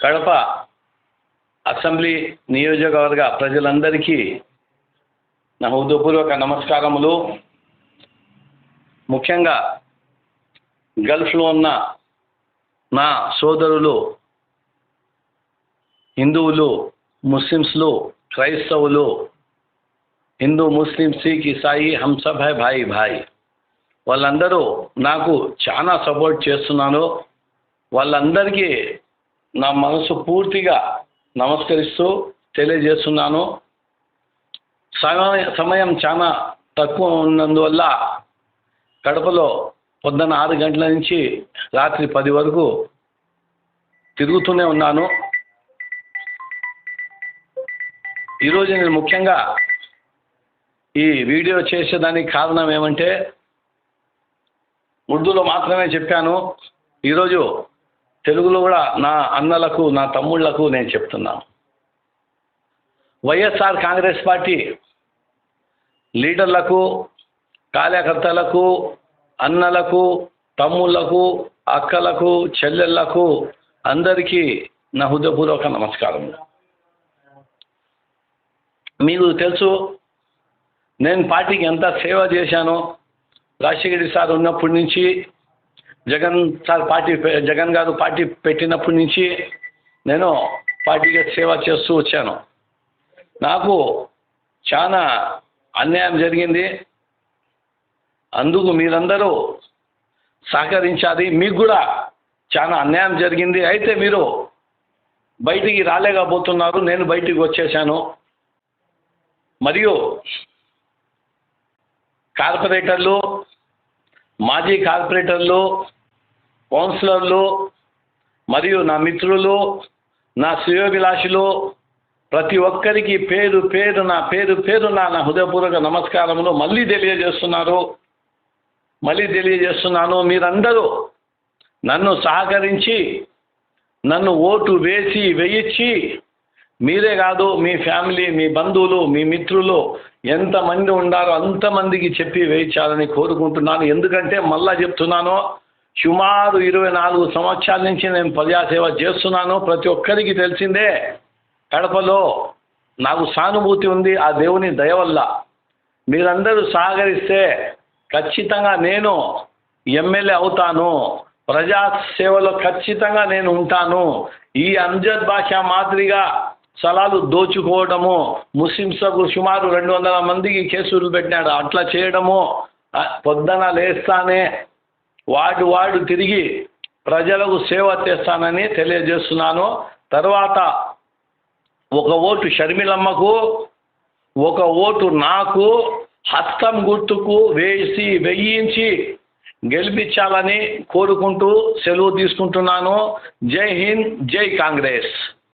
Kadapa assembly నియోజకవర్గ ప్రజలందరికీ నా హృదయపూర్వక నమస్కారములు. ముఖ్యంగా గల్ఫ్లో ఉన్న నా సోదరులు హిందువులు ముస్లిమ్స్లు క్రైస్తవులు హిందూ ముస్లిం సిక్ ఇసాయి హమ్ హై భాయి భాయ్ వాళ్ళందరూ నాకు చాలా సపోర్ట్ చేస్తున్నారు. వాళ్ళందరికీ నా మనసు పూర్తిగా నమస్కరిస్తూ తెలియజేస్తున్నాను. సమయ సమయం చాలా తక్కువ ఉన్నందువల్ల కడపలో పొద్దున్న ఆరు గంటల నుంచి రాత్రి పది వరకు తిరుగుతూనే ఉన్నాను. ఈరోజు నేను ముఖ్యంగా ఈ వీడియో చేసేదానికి కారణం ఏమంటే ఉర్దూలో మాత్రమే చెప్పాను. ఈరోజు తెలుగులో కూడా నా అన్నలకు నా తమ్ముళ్ళకు నేను చెప్తున్నాను వైఎస్ఆర్ కాంగ్రెస్ పార్టీ లీడర్లకు కార్యకర్తలకు అన్నలకు తమ్ముళ్ళకు అక్కలకు చెల్లెళ్ళకు అందరికీ నా హృదయపూర్వక నమస్కారం. మీకు తెలుసు నేను పార్టీకి ఎంత సేవ చేశానో రాజశేఖర సార్ ఉన్నప్పటి నుంచి జగన్ సార్ పార్టీ జగన్ గారు పార్టీ పెట్టినప్పటి నుంచి నేను పార్టీకి సేవ చేస్తూ వచ్చాను. నాకు చాలా అన్యాయం జరిగింది. అందుకు మీరందరూ సహకరించాలి. మీకు కూడా చాలా అన్యాయం జరిగింది. అయితే మీరు బయటికి రాలేకపోతున్నారు. నేను బయటికి వచ్చేసాను. మరియు కార్పొరేటర్లు మాజీ కార్పొరేటర్లు కౌన్సిలర్లు మరియు నా మిత్రులు నా శ్రేయోభిలాషులు ప్రతి ఒక్కరికి పేరు పేరు నా పేరు పేరు నా నా హృదయపూర్వక నమస్కారములు మళ్ళీ తెలియజేస్తున్నారు. మళ్ళీ తెలియజేస్తున్నాను. మీరందరూ నన్ను సహకరించి నన్ను ఓటు వేసి వేయించి మీరే కాదు మీ ఫ్యామిలీ మీ బంధువులు మీ మిత్రులు ఎంతమంది ఉండారో అంతమందికి చెప్పి వేయించాలని కోరుకుంటున్నాను. ఎందుకంటే మళ్ళా చెప్తున్నాను సుమారు ఇరవై నాలుగు సంవత్సరాల నుంచి నేను ప్రజాసేవ చేస్తున్నాను. ప్రతి ఒక్కరికి తెలిసిందే కడపలో నాకు సానుభూతి ఉంది ఆ దేవుని దయ వల్ల. మీరందరూ సహకరిస్తే ఖచ్చితంగా నేను ఎమ్మెల్యే అవుతాను. ప్రజా సేవలో ఖచ్చితంగా నేను ఉంటాను. ఈ అంజద్ భాష మాదిరిగా స్థలాలు దోచుకోవడము ముస్లింస్లకు సుమారు రెండు వందల మందికి కేసులు పెట్టినాడు. అట్లా చేయడము పొద్దున లేస్తానే వాడు వాడు తిరిగి ప్రజలకు సేవ చేస్తానని తెలియజేస్తున్నాను. తర్వాత ఒక ఓటు షర్మిలమ్మకు ఒక ఓటు నాకు హస్తం గుర్తుకు వేసి వేయించి గెలిపించాలని కోరుకుంటూ సెలవు తీసుకుంటున్నాను. జై హింద్ జై కాంగ్రెస్.